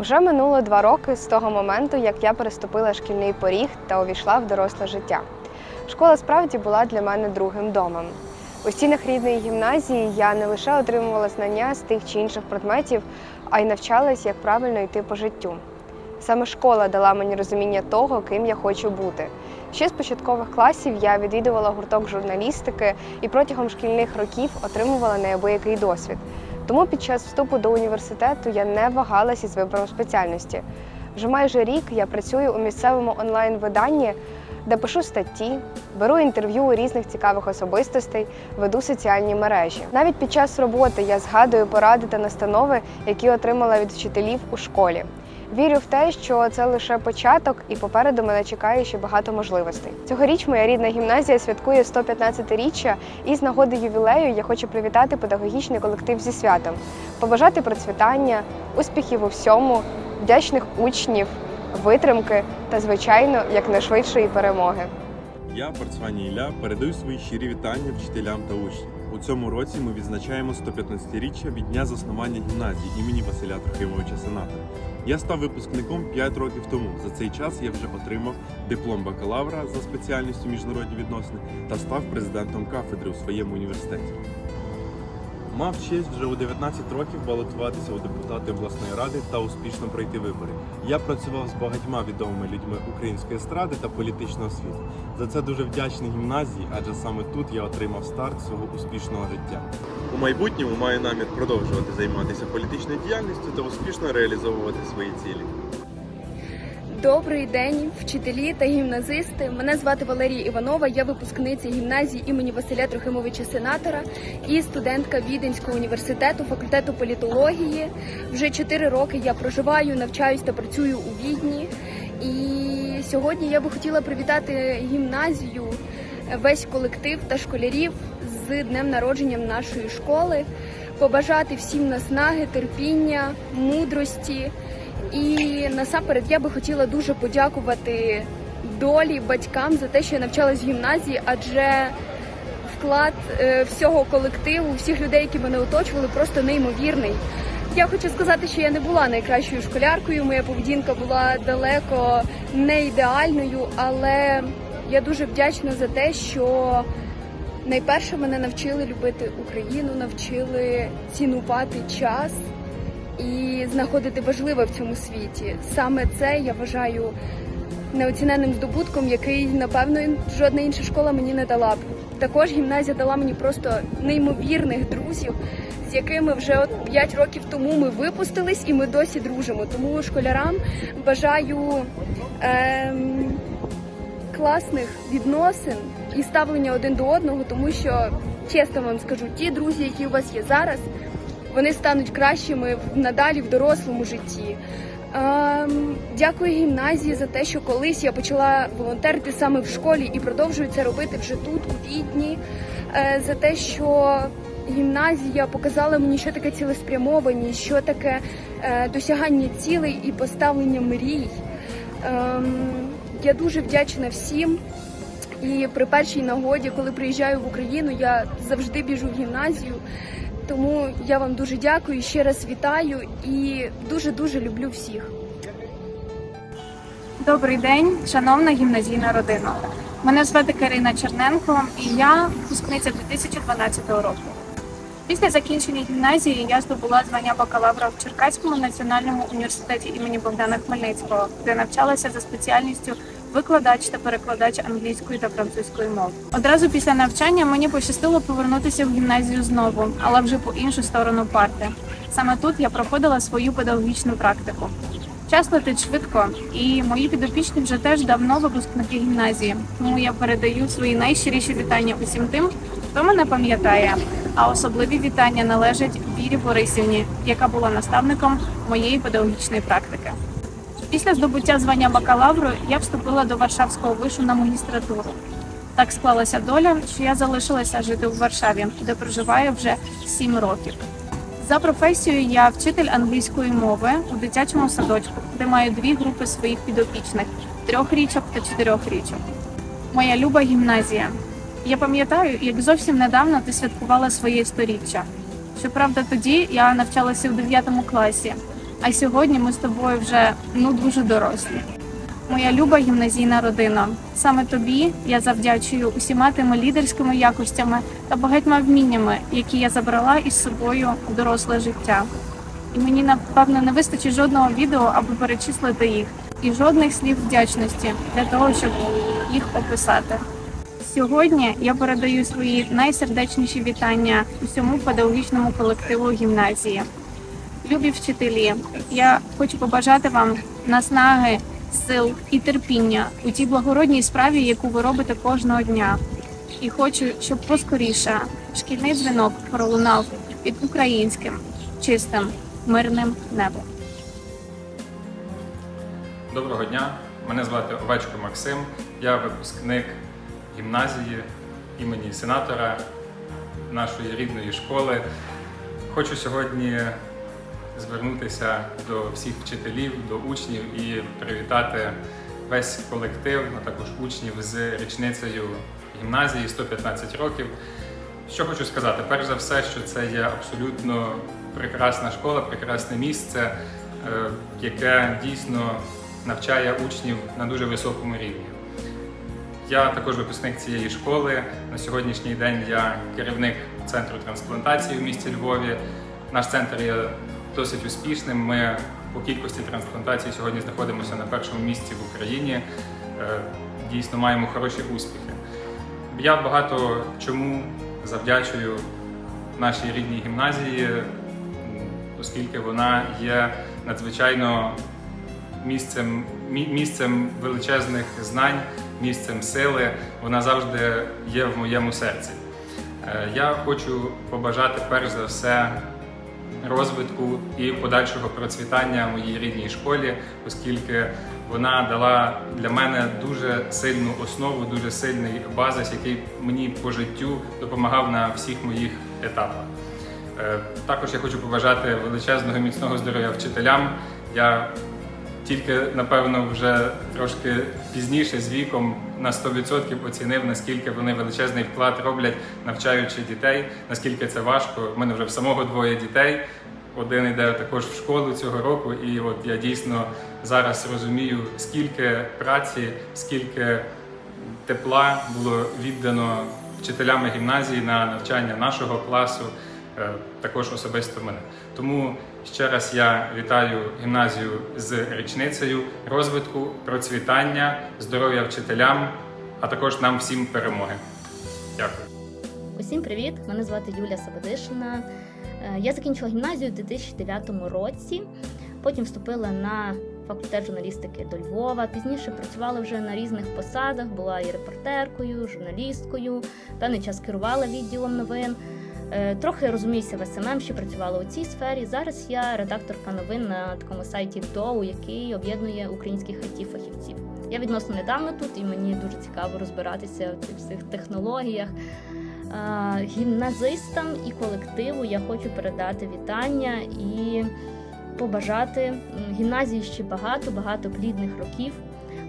Уже минуло два роки з того моменту, як я переступила шкільний поріг та увійшла в доросле життя. Школа справді була для мене другим домом. У стінах рідної гімназії я не лише отримувала знання з тих чи інших предметів, а й навчалась, як правильно йти по життю. Саме школа дала мені розуміння того, ким я хочу бути. Ще з початкових класів я відвідувала гурток журналістики і протягом шкільних років отримувала неабиякий досвід. Тому під час вступу до університету я не вагалась із вибором спеціальності. Вже майже рік я працюю у місцевому онлайн-виданні, де пишу статті, беру інтерв'ю у різних цікавих особистостей, веду соціальні мережі. Навіть під час роботи я згадую поради та настанови, які отримала від вчителів у школі. Вірю в те, що це лише початок, і попереду мене чекає ще багато можливостей. Цьогоріч моя рідна гімназія святкує 115-річчя, і з нагоди ювілею я хочу привітати педагогічний колектив зі святом, побажати процвітання, успіхів у всьому, вдячних учнів, витримки та, звичайно, якнайшвидшої перемоги. Я, Парцвані Ілля, передаю свої щирі вітання вчителям та учням. У цьому році ми відзначаємо 115-річчя від дня заснування гімназії імені Василя Трохимовича Сенатора. Я став випускником 5 років тому. За цей час я вже отримав диплом бакалавра за спеціальністю міжнародні відносини та став президентом кафедри у своєму університеті. Мав честь вже у 19 років балотуватися у депутати обласної ради та успішно пройти вибори. Я працював з багатьма відомими людьми української естради та політичного світу. За це дуже вдячний гімназії, адже саме тут я отримав старт свого успішного життя. У майбутньому маю намір продовжувати займатися політичною діяльністю та успішно реалізовувати свої цілі. Добрий день, вчителі та гімназисти. Мене звати Валерія Іванова. Я випускниця гімназії імені Василя Трохимовича Сенатора і студентка Віденського університету факультету політології. Вже 4 роки я проживаю, навчаюсь та працюю у Відні. І сьогодні я би хотіла привітати гімназію, весь колектив та школярів з днем народженням нашої школи, побажати всім наснаги, терпіння, мудрості. І насамперед я би хотіла дуже подякувати долі батькам за те, що я навчалась в гімназії, адже вклад е, всього колективу, всіх людей, які мене оточували, просто неймовірний. Я хочу сказати, що я не була найкращою школяркою. Моя поведінка була далеко не ідеальною, але я дуже вдячна за те, що найперше мене навчили любити Україну, навчили цінувати час і знаходити важливе в цьому світі. Саме це я вважаю неоціненним здобутком, який напевно жодна інша школа мені не дала б. Також гімназія дала мені просто неймовірних друзів, з якими вже от 5 років тому ми випустились і ми досі дружимо. Тому школярам бажаю ем, класних відносин і ставлення один до одного, тому що чесно вам скажу, ті друзі, які у вас є зараз, вони стануть кращими надалі в дорослому житті. Ем, дякую гімназії за те, що колись я почала волонтерити саме в школі і продовжую це робити вже тут, у Відні. Е, за те, що гімназія показала мені, що таке цілеспрямованість, що таке е, досягання цілей і поставлення мрій. Ем, я дуже вдячна всім. І при першій нагоді, коли приїжджаю в Україну, я завжди біжу в гімназію. Тому я вам дуже дякую, ще раз вітаю і дуже дуже люблю всіх. Добрий день, шановна гімназійна родина. Мене звати Карина Черненко, і я випускниця 2012 року. Після закінчення гімназії я здобула звання бакалавра в Черкаському національному університеті імені Богдана Хмельницького, де навчалася за спеціальністю викладач та перекладач англійської та французької мов. Одразу після навчання мені пощастило повернутися в гімназію знову, але вже по іншу сторону парти. Саме тут я проходила свою педагогічну практику. Час летить швидко, і мої підопічні вже теж давно випускники гімназії. Тому я передаю свої найщиріші вітання усім тим, хто мене пам'ятає. А особливі вітання належать Вірі Борисівні, яка була наставником моєї педагогічної практики. Після здобуття звання бакалавру я вступила до Варшавського вишу на магістратуру. Так склалася доля, що я залишилася жити у Варшаві, де проживаю вже сім років. За професією я вчитель англійської мови у дитячому садочку, де маю дві групи своїх підопічних трьохрічок та чотирьохрічок. Моя люба гімназія. Я пам'ятаю, як зовсім недавно ти святкувала своє сторіччя. Щоправда, тоді я навчалася в 9 класі, А сьогодні ми з тобою вже ну дуже дорослі. Моя люба гімназійна родина. Саме тобі я завдячую усіма тими лідерськими якостями та багатьма вміннями, які я забрала із собою в доросле життя. І мені напевно не вистачить жодного відео, аби перечислити їх, і жодних слів вдячності для того, щоб їх описати. Сьогодні я передаю свої найсердечніші вітання усьому педагогічному колективу гімназії. Любі вчителі, я хочу побажати вам наснаги, сил і терпіння у тій благородній справі, яку ви робите кожного дня. І хочу, щоб поскоріше шкільний дзвінок пролунав під українським, чистим, мирним небом. Доброго дня, мене звати Овечко Максим. Я випускник гімназії імені сенатора нашої рідної школи. Хочу сьогодні звернутися до всіх вчителів, до учнів і привітати весь колектив, а також учнів з річницею гімназії 115 років. Що хочу сказати? Перш за все, що це є абсолютно прекрасна школа, прекрасне місце, е, яке дійсно навчає учнів на дуже високому рівні. Я також випускник цієї школи. На сьогоднішній день я керівник центру трансплантації в місті Львові. Наш центр є досить успішним. Ми по кількості трансплантацій сьогодні знаходимося на першому місці в Україні. Е, Дійсно маємо хороші успіхи. Я багато чому завдячую нашій рідній гімназії, оскільки вона є надзвичайно місцем, місцем величезних знань, місцем сили. Вона завжди є в моєму серці. Е, Я хочу побажати перш за все розвитку і подальшого процвітання моїй рідній школі, оскільки вона дала для мене дуже сильну основу, дуже сильний базис, який мені по життю допомагав на всіх моїх етапах. Е, Також я хочу побажати величезного міцного здоров'я вчителям. Я тільки напевно вже трошки пізніше з віком на 100% оцінив, наскільки вони величезний вклад роблять, навчаючи дітей, наскільки це важко. У мене вже в самого двоє дітей. Один йде також в школу цього року, і от я дійсно зараз розумію, скільки праці, скільки тепла було віддано вчителями гімназії на навчання нашого класу, також особисто мене. Тому ще раз я вітаю гімназію з річницею розвитку, процвітання, здоров'я вчителям, а також нам всім перемоги. Дякую. Усім привіт! Мене звати Юлія Сабадишина. Е, Я закінчила гімназію у 2009 році. Потім вступила на факультет журналістики до Львова. Пізніше працювала вже на різних посадах, була і репортеркою, журналісткою. Певний час керувала відділом новин. Е, Трохи розуміюся в СММ, що працювала у цій сфері. Зараз я редакторка новин на такому сайті ДОУ, який об'єднує українських it фахівців. Я відносно недавно тут, і мені дуже цікаво розбиратися в цих всіх технологіях. Гімназистам і колективу я хочу передати вітання і побажати гімназії ще багато, багато плідних років.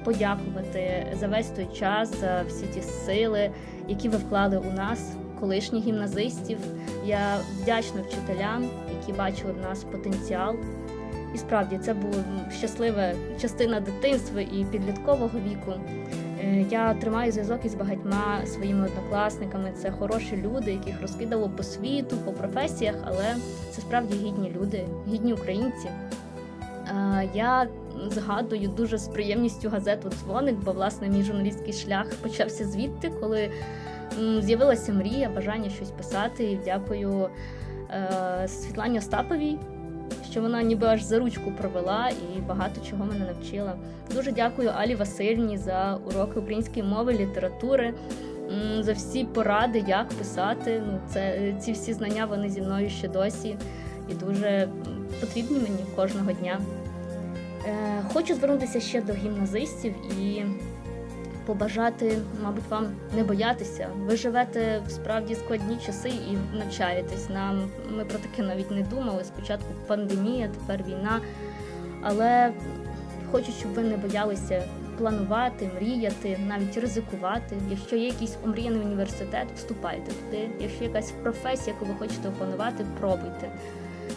Подякувати за весь той час, за всі ті сили, які ви вклали у нас, колишніх гімназистів. Я вдячна вчителям, які бачили в нас потенціал. І справді це була щаслива частина дитинства і підліткового віку. Е, Я тримаю зв'язок із багатьма своїми однокласниками. Це хороші люди, яких розкидало по світу, по професіях, але це справді гідні люди, гідні українці. Е, Я згадую дуже з приємністю газету Дзвоник, бо власне мій журналістський шлях почався звідти, коли з'явилася мрія, бажання щось писати. І дякую е, Світлані Остаповій, що вона ніби аж за ручку провела і багато чого мене навчила. Дуже дякую Алі Васильівні за уроки української мови, літератури, за всі поради, як писати. Ну, це ці всі знання вони зі мною ще досі і дуже потрібні мені кожного дня. Е, хочу звернутися ще до гімназистів і побажати, мабуть, вам не боятися. Ви живете в справді складні часи і навчаєтесь. Нам ми про таке навіть не думали. Спочатку пандемія, тепер війна. Але хочу, щоб ви не боялися планувати, мріяти, навіть ризикувати. Якщо є якийсь омріяний університет, вступайте туди. Якщо якась професія, яку ви хочете опанувати, пробуйте.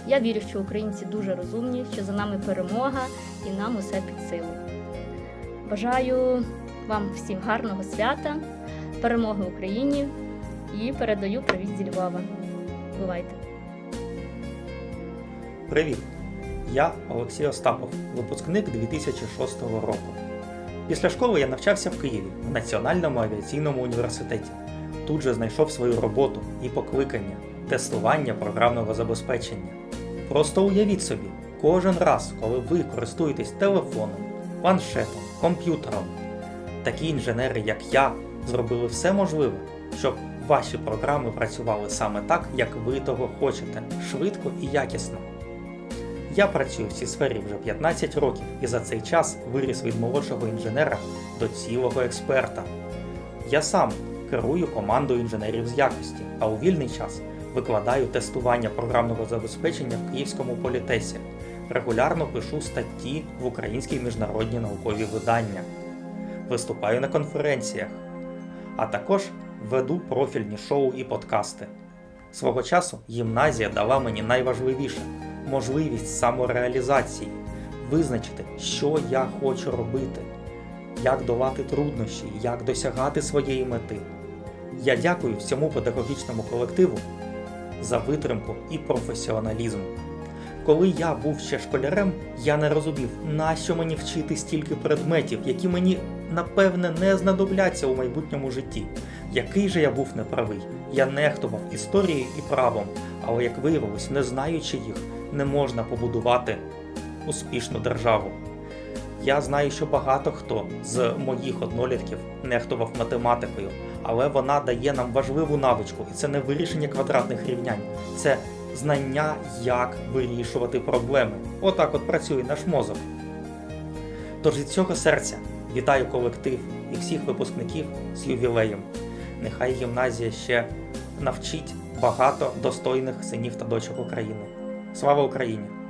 Я вірю, що українці дуже розумні, що за нами перемога і нам усе під силу. Бажаю вам всім гарного свята, перемоги Україні і передаю привіт зі Львова. Бувайте! Привіт! Я Олексій Остапов, випускник 2006 року. Після школи я навчався в Києві в Національному авіаційному університеті. Тут же знайшов свою роботу і покликання тестування програмного забезпечення. Просто уявіть собі, кожен раз, коли ви користуєтесь телефоном, планшетом, комп'ютером, такі інженери, як я, зробили все можливе, щоб ваші програми працювали саме так, як ви того хочете, швидко і якісно. Я працюю в цій сфері вже 15 років і за цей час виріс від молодшого інженера до цілого експерта. Я сам керую командою інженерів з якості, а у вільний час викладаю тестування програмного забезпечення в Київському політесі. Регулярно пишу статті в українські міжнародні наукові видання, виступаю на конференціях, а також веду профільні шоу і подкасти. Свого часу гімназія дала мені найважливіше можливість самореалізації, визначити, що я хочу робити, як долати труднощі, як досягати своєї мети. Я дякую всьому педагогічному колективу за витримку і професіоналізм. Коли я був ще школярем, я не розумів, нащо мені вчити стільки предметів, які мені напевне не знадобляться у майбутньому житті. Який же я був неправий. Я нехтував історією і правом, але як виявилось, не знаючи їх, не можна побудувати успішну державу. Я знаю, що багато хто з моїх однолітків нехтував математикою, але вона дає нам важливу навичку, і це не вирішення квадратних рівнянь, це знання, як вирішувати проблеми. Отак от працює наш мозок. Тож від цього серця вітаю колектив і всіх випускників з ювілеєм. Нехай гімназія ще навчить багато достойних синів та дочок України. Слава Україні!